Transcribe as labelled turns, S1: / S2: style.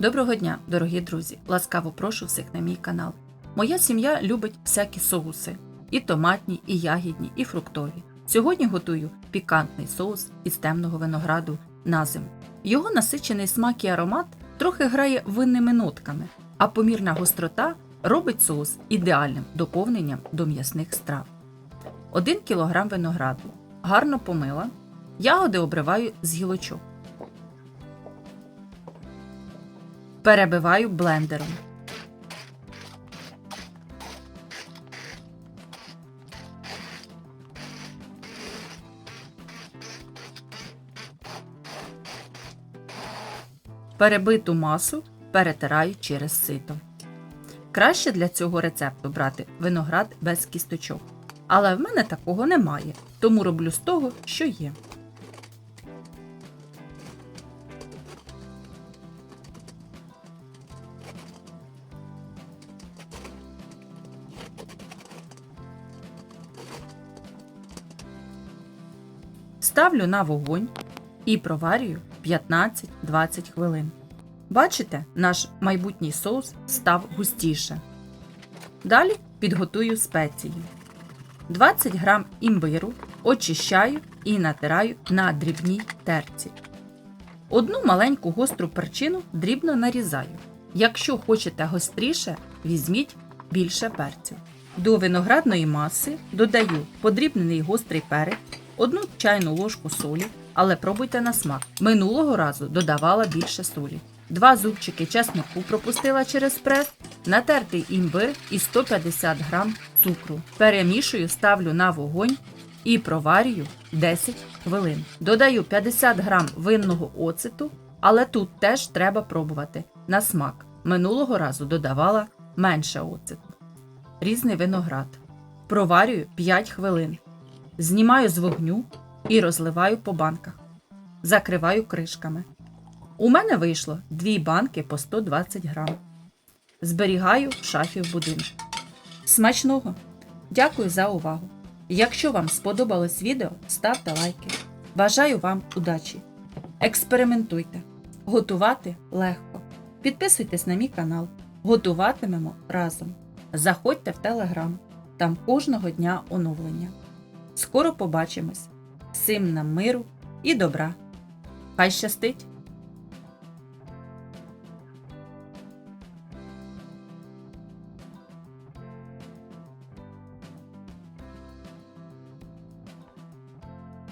S1: Доброго дня, дорогі друзі! Ласкаво прошу всіх на мій канал. Моя сім'я любить всякі соуси: і томатні, і ягідні, і фруктові. Сьогодні готую пікантний соус із темного винограду на зиму. Його насичений смак і аромат трохи грає винними нотками, а помірна гострота робить соус ідеальним доповненням до м'ясних страв. 1 кг винограду гарно помила, ягоди обриваю з гілочок. Перебиваю блендером. Перебиту масу перетираю через сито. Краще для цього рецепту брати виноград без кісточок. Але в мене такого немає, тому роблю з того, що є. Ставлю на вогонь і проварюю 15-20 хвилин. Бачите, наш майбутній соус став густіше. Далі підготую спеції. 20 г імбиру очищаю і натираю на дрібній терці. Одну маленьку гостру перчину дрібно нарізаю. Якщо хочете гостріше, візьміть більше перцю. До виноградної маси додаю подрібнений гострий перець, одну чайну ложку солі, але пробуйте на смак. Минулого разу додавала більше солі. Два зубчики чеснику пропустила через прес, натертий імбир і 150 г цукру. Перемішую, ставлю на вогонь і проварюю 10 хвилин. Додаю 50 г винного оцету, але тут теж треба пробувати на смак. Минулого разу додавала менше оцету. Різний виноград. Проварюю 5 хвилин. Знімаю з вогню і розливаю по банках. Закриваю кришками. У мене вийшло дві банки по 120 грам. Зберігаю в шафі в будинку. Смачного! Дякую за увагу! Якщо вам сподобалось відео, ставте лайки. Бажаю вам удачі! Експериментуйте! Готувати легко. Підписуйтесь на мій канал. Готуватимемо разом. Заходьте в телеграм. Там кожного дня оновлення. Скоро побачимось. Всім нам миру і добра. Хай щастить!